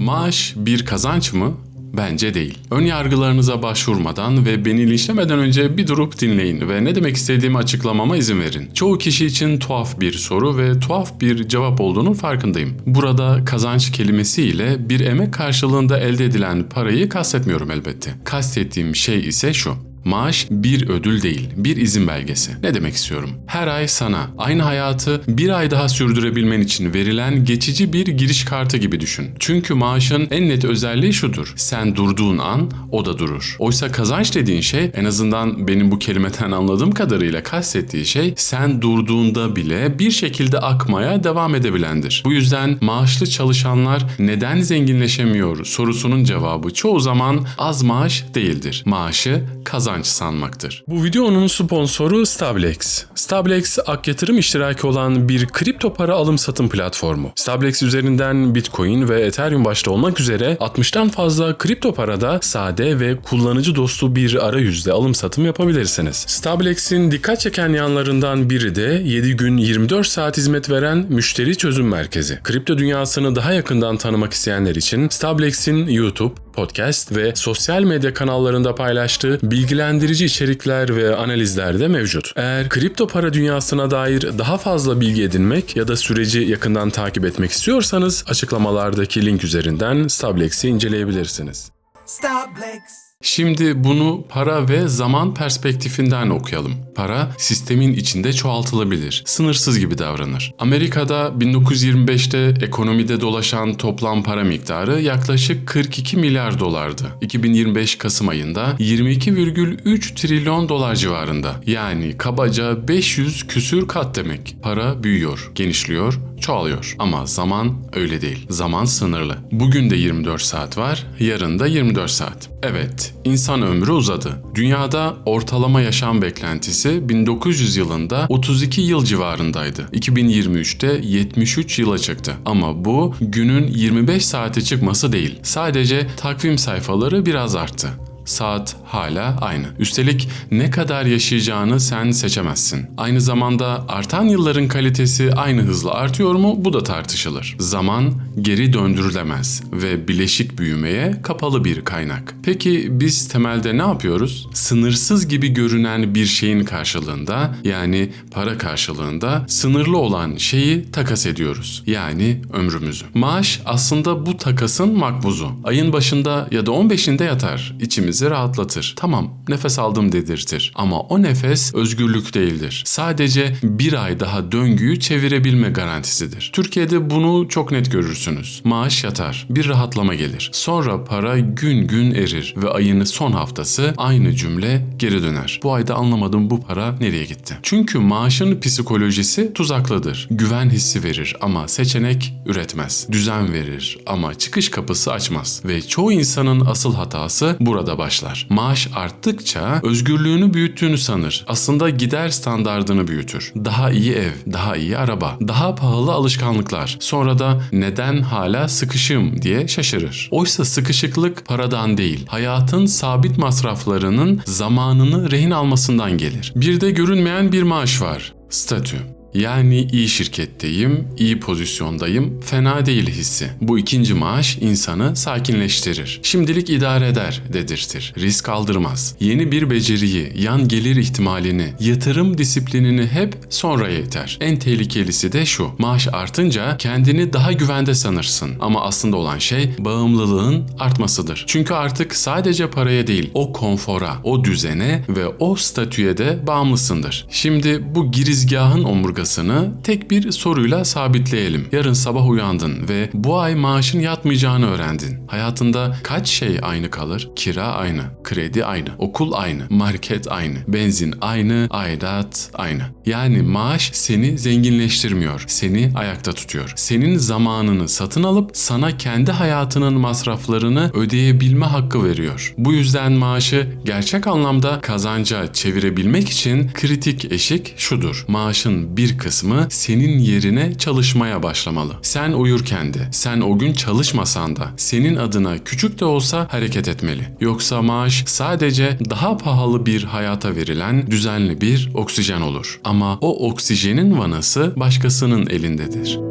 Maaş bir kazanç mı? Bence değil. Ön yargılarınıza başvurmadan ve beni linçlemeden önce bir durup dinleyin ve ne demek istediğimi açıklamama izin verin. Çoğu kişi için tuhaf bir soru ve tuhaf bir cevap olduğunun farkındayım. Burada kazanç kelimesiyle bir emek karşılığında elde edilen parayı kastetmiyorum elbette. Kastettiğim şey ise şu. Maaş bir ödül değil, bir izin belgesi. Ne demek istiyorum? Her ay sana aynı hayatı bir ay daha sürdürebilmen için verilen geçici bir giriş kartı gibi düşün. Çünkü maaşın en net özelliği şudur. Sen durduğun an o da durur. Oysa kazanç dediğin şey en azından benim bu kelimeden anladığım kadarıyla kastettiği şey sen durduğunda bile bir şekilde akmaya devam edebilendir. Bu yüzden maaşlı çalışanlar neden zenginleşemiyor sorusunun cevabı çoğu zaman az maaş değildir. Maaşı kazanç sanmaktır. Bu videonun sponsoru Stablex. Stablex ak yatırım iştiraki olan bir kripto para alım satım platformu. Stablex üzerinden Bitcoin ve Ethereum başta olmak üzere 60'tan fazla kripto parada sade ve kullanıcı dostu bir arayüzle alım satım yapabilirsiniz. Stablex'in dikkat çeken yanlarından biri de 7 gün 24 saat hizmet veren müşteri çözüm merkezi. Kripto dünyasını daha yakından tanımak isteyenler için Stablex'in YouTube, podcast ve sosyal medya kanallarında paylaştığı bilgilendirici içerikler ve analizler de mevcut. Eğer kripto para dünyasına dair daha fazla bilgi edinmek ya da süreci yakından takip etmek istiyorsanız açıklamalardaki link üzerinden Stablex'i inceleyebilirsiniz. Starblex. Şimdi bunu para ve zaman perspektifinden okuyalım. Para sistemin içinde çoğaltılabilir, sınırsız gibi davranır. Amerika'da 1925'te ekonomide dolaşan toplam para miktarı yaklaşık 42 milyar dolardı. 2025 Kasım ayında 22,3 trilyon dolar civarında. Yani kabaca 500 küsür kat demek. Para büyüyor, genişliyor, çoğalıyor. Ama zaman öyle değil. Zaman sınırlı. Bugün de 24 saat var, yarın da 24 saat. Evet, insan ömrü uzadı. Dünyada ortalama yaşam beklentisi 1900 yılında 32 yıl civarındaydı. 2023'te 73 yıla çıktı. Ama bu günün 25 saate çıkması değil. Sadece takvim sayfaları biraz arttı saat hala aynı. Üstelik ne kadar yaşayacağını sen seçemezsin. Aynı zamanda artan yılların kalitesi aynı hızla artıyor mu bu da tartışılır. Zaman geri döndürülemez ve bileşik büyümeye kapalı bir kaynak. Peki biz temelde ne yapıyoruz? Sınırsız gibi görünen bir şeyin karşılığında yani para karşılığında sınırlı olan şeyi takas ediyoruz. Yani ömrümüzü. Maaş aslında bu takasın makbuzu. Ayın başında ya da 15'inde yatar. İçimizi rahatlatır. Tamam nefes aldım dedirtir. Ama o nefes özgürlük değildir. Sadece bir ay daha döngüyü çevirebilme garantisidir. Türkiye'de bunu çok net görürsünüz. Maaş yatar, bir rahatlama gelir. Sonra para gün gün erir ve ayın son haftası aynı cümle geri döner. Bu ayda anlamadım bu para nereye gitti? Çünkü maaşın psikolojisi tuzaklıdır. Güven hissi verir ama seçenek üretmez. Düzen verir ama çıkış kapısı açmaz. Ve çoğu insanın asıl hatası burada başlar. Maaş arttıkça özgürlüğünü büyüttüğünü sanır. Aslında gider standardını büyütür. Daha iyi ev, daha iyi araba, daha pahalı alışkanlıklar. Sonra da neden hala sıkışım diye şaşırır. Oysa sıkışıklık paradan değil, hayatın sabit masraflarının zamanını rehin almasından gelir. Bir de görünmeyen bir maaş var. Statü. Yani iyi şirketteyim, iyi pozisyondayım, fena değil hissi. Bu ikinci maaş insanı sakinleştirir. Şimdilik idare eder dedirtir. Risk aldırmaz. Yeni bir beceriyi, yan gelir ihtimalini, yatırım disiplinini hep sonraya iter. En tehlikelisi de şu. Maaş artınca kendini daha güvende sanırsın. Ama aslında olan şey bağımlılığın artmasıdır. Çünkü artık sadece paraya değil, o konfora, o düzene ve o statüye de bağımlısındır. Şimdi bu girizgahın omurgası omurgasını tek bir soruyla sabitleyelim. Yarın sabah uyandın ve bu ay maaşın yatmayacağını öğrendin. Hayatında kaç şey aynı kalır? Kira aynı, kredi aynı, okul aynı, market aynı, benzin aynı, aidat aynı. Yani maaş seni zenginleştirmiyor, seni ayakta tutuyor. Senin zamanını satın alıp sana kendi hayatının masraflarını ödeyebilme hakkı veriyor. Bu yüzden maaşı gerçek anlamda kazanca çevirebilmek için kritik eşik şudur. Maaşın bir kısmı senin yerine çalışmaya başlamalı. Sen uyurken de, sen o gün çalışmasan da senin adına küçük de olsa hareket etmeli. Yoksa maaş sadece daha pahalı bir hayata verilen düzenli bir oksijen olur. Ama o oksijenin vanası başkasının elindedir.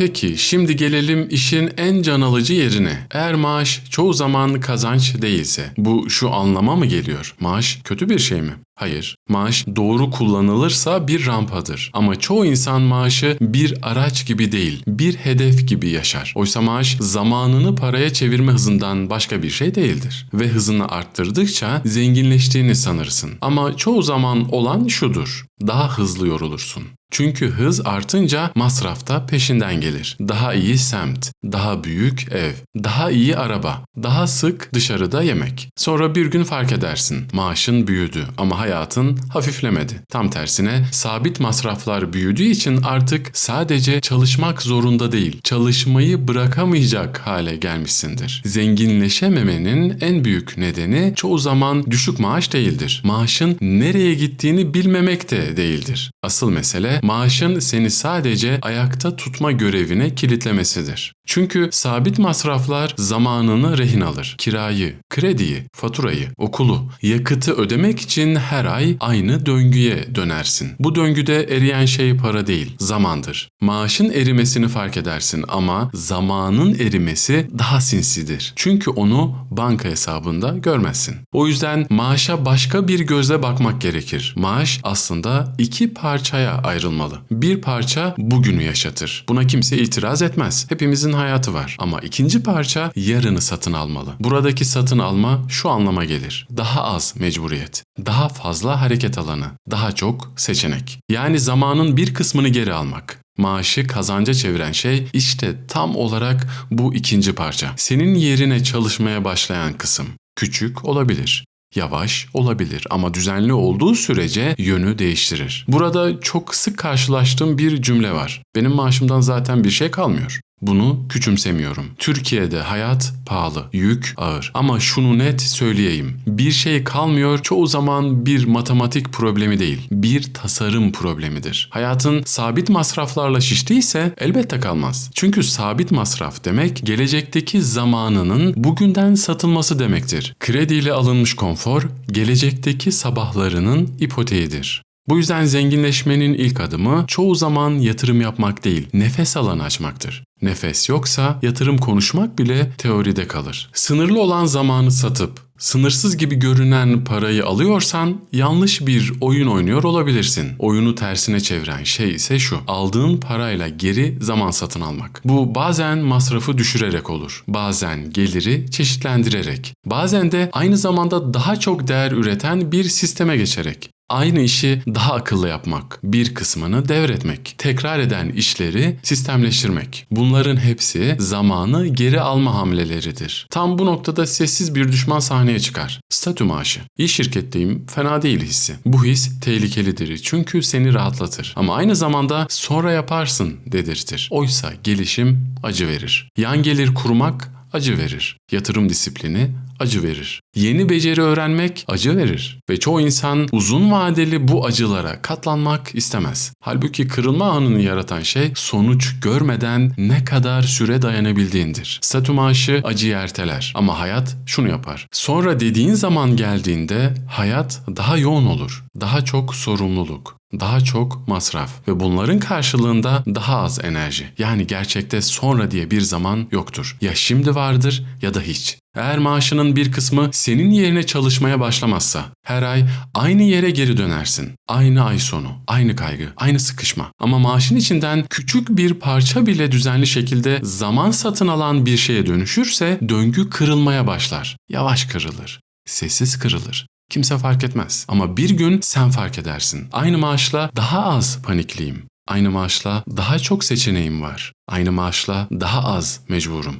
Peki şimdi gelelim işin en can alıcı yerine. Eğer maaş çoğu zaman kazanç değilse bu şu anlama mı geliyor? Maaş kötü bir şey mi? Hayır. Maaş doğru kullanılırsa bir rampadır. Ama çoğu insan maaşı bir araç gibi değil, bir hedef gibi yaşar. Oysa maaş zamanını paraya çevirme hızından başka bir şey değildir. Ve hızını arttırdıkça zenginleştiğini sanırsın. Ama çoğu zaman olan şudur. Daha hızlı yorulursun. Çünkü hız artınca masraf da peşinden gelir. Daha iyi semt, daha büyük ev, daha iyi araba, daha sık dışarıda yemek. Sonra bir gün fark edersin. Maaşın büyüdü ama hayatın hafiflemedi. Tam tersine sabit masraflar büyüdüğü için artık sadece çalışmak zorunda değil, çalışmayı bırakamayacak hale gelmişsindir. Zenginleşememenin en büyük nedeni çoğu zaman düşük maaş değildir. Maaşın nereye gittiğini bilmemek de değildir. Asıl mesele maaşın seni sadece ayakta tutma görevine kilitlemesidir. Çünkü sabit masraflar zamanını rehin alır. Kirayı, krediyi, faturayı, okulu, yakıtı ödemek için her ay aynı döngüye dönersin. Bu döngüde eriyen şey para değil, zamandır. Maaşın erimesini fark edersin ama zamanın erimesi daha sinsidir. Çünkü onu banka hesabında görmezsin. O yüzden maaşa başka bir gözle bakmak gerekir. Maaş aslında iki parçaya ayrılmalı. Bir parça bugünü yaşatır. Buna kimse itiraz etmez. Hepimizin hayatı var. Ama ikinci parça yarını satın almalı. Buradaki satın alma şu anlama gelir. Daha az mecburiyet, daha fazla hareket alanı, daha çok seçenek. Yani zamanın bir kısmını geri almak. Maaşı kazanca çeviren şey işte tam olarak bu ikinci parça. Senin yerine çalışmaya başlayan kısım. Küçük olabilir, Yavaş olabilir ama düzenli olduğu sürece yönü değiştirir. Burada çok sık karşılaştığım bir cümle var. Benim maaşımdan zaten bir şey kalmıyor. Bunu küçümsemiyorum. Türkiye'de hayat pahalı, yük ağır. Ama şunu net söyleyeyim. Bir şey kalmıyor çoğu zaman bir matematik problemi değil, bir tasarım problemidir. Hayatın sabit masraflarla şiştiyse elbette kalmaz. Çünkü sabit masraf demek gelecekteki zamanının bugünden satılması demektir. Krediyle alınmış konfor gelecekteki sabahlarının ipoteğidir. Bu yüzden zenginleşmenin ilk adımı çoğu zaman yatırım yapmak değil, nefes alanı açmaktır. Nefes yoksa yatırım konuşmak bile teoride kalır. Sınırlı olan zamanı satıp sınırsız gibi görünen parayı alıyorsan yanlış bir oyun oynuyor olabilirsin. Oyunu tersine çeviren şey ise şu. Aldığın parayla geri zaman satın almak. Bu bazen masrafı düşürerek olur. Bazen geliri çeşitlendirerek. Bazen de aynı zamanda daha çok değer üreten bir sisteme geçerek. Aynı işi daha akıllı yapmak, bir kısmını devretmek, tekrar eden işleri sistemleştirmek. Bunların hepsi zamanı geri alma hamleleridir. Tam bu noktada sessiz bir düşman sahneye çıkar. Statü maaşı. İyi şirketteyim, fena değil hissi. Bu his tehlikelidir çünkü seni rahatlatır. Ama aynı zamanda sonra yaparsın dedirtir. Oysa gelişim acı verir. Yan gelir kurmak acı verir. Yatırım disiplini acı verir. Yeni beceri öğrenmek acı verir ve çoğu insan uzun vadeli bu acılara katlanmak istemez. Halbuki kırılma anını yaratan şey sonuç görmeden ne kadar süre dayanabildiğindir. Statü maaşı acıyı erteler ama hayat şunu yapar. Sonra dediğin zaman geldiğinde hayat daha yoğun olur. Daha çok sorumluluk, daha çok masraf ve bunların karşılığında daha az enerji. Yani gerçekte sonra diye bir zaman yoktur. Ya şimdi vardır ya da hiç. Eğer maaşının bir kısmı senin yerine çalışmaya başlamazsa her ay aynı yere geri dönersin. Aynı ay sonu, aynı kaygı, aynı sıkışma. Ama maaşın içinden küçük bir parça bile düzenli şekilde zaman satın alan bir şeye dönüşürse döngü kırılmaya başlar. Yavaş kırılır, sessiz kırılır. Kimse fark etmez. Ama bir gün sen fark edersin. Aynı maaşla daha az panikliyim. Aynı maaşla daha çok seçeneğim var. Aynı maaşla daha az mecburum.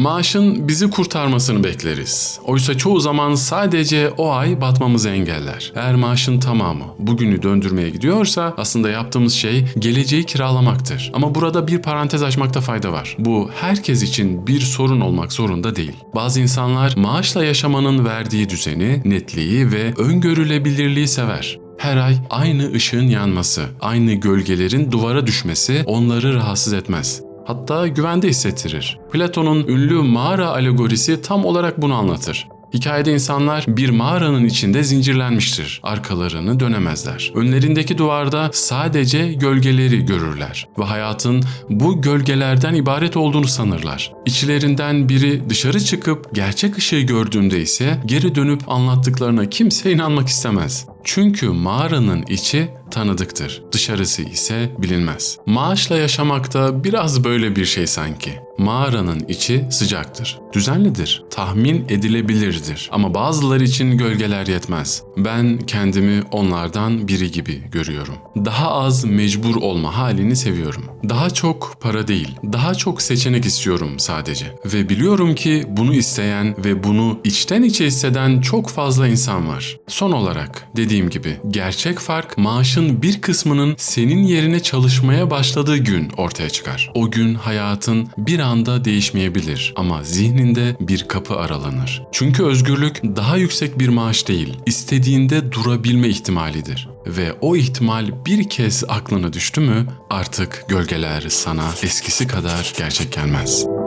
Maaşın bizi kurtarmasını bekleriz. Oysa çoğu zaman sadece o ay batmamızı engeller. Eğer maaşın tamamı bugünü döndürmeye gidiyorsa aslında yaptığımız şey geleceği kiralamaktır. Ama burada bir parantez açmakta fayda var. Bu herkes için bir sorun olmak zorunda değil. Bazı insanlar maaşla yaşamanın verdiği düzeni, netliği ve öngörülebilirliği sever. Her ay aynı ışığın yanması, aynı gölgelerin duvara düşmesi onları rahatsız etmez hatta güvende hissettirir. Platon'un ünlü mağara alegorisi tam olarak bunu anlatır. Hikayede insanlar bir mağaranın içinde zincirlenmiştir. Arkalarını dönemezler. Önlerindeki duvarda sadece gölgeleri görürler ve hayatın bu gölgelerden ibaret olduğunu sanırlar. İçlerinden biri dışarı çıkıp gerçek ışığı gördüğünde ise geri dönüp anlattıklarına kimse inanmak istemez. Çünkü mağaranın içi tanıdıktır. Dışarısı ise bilinmez. Maaşla yaşamak da biraz böyle bir şey sanki. Mağaranın içi sıcaktır, düzenlidir, tahmin edilebilirdir ama bazıları için gölgeler yetmez. Ben kendimi onlardan biri gibi görüyorum. Daha az mecbur olma halini seviyorum. Daha çok para değil, daha çok seçenek istiyorum sadece. Ve biliyorum ki bunu isteyen ve bunu içten içe hisseden çok fazla insan var. Son olarak dediğim gibi gerçek fark maaşın bir kısmının senin yerine çalışmaya başladığı gün ortaya çıkar. O gün hayatın bir anda değişmeyebilir ama zihninde bir kapı aralanır. Çünkü özgürlük daha yüksek bir maaş değil, istediğinde durabilme ihtimalidir. Ve o ihtimal bir kez aklına düştü mü artık gölgeler sana eskisi kadar gerçek gelmez.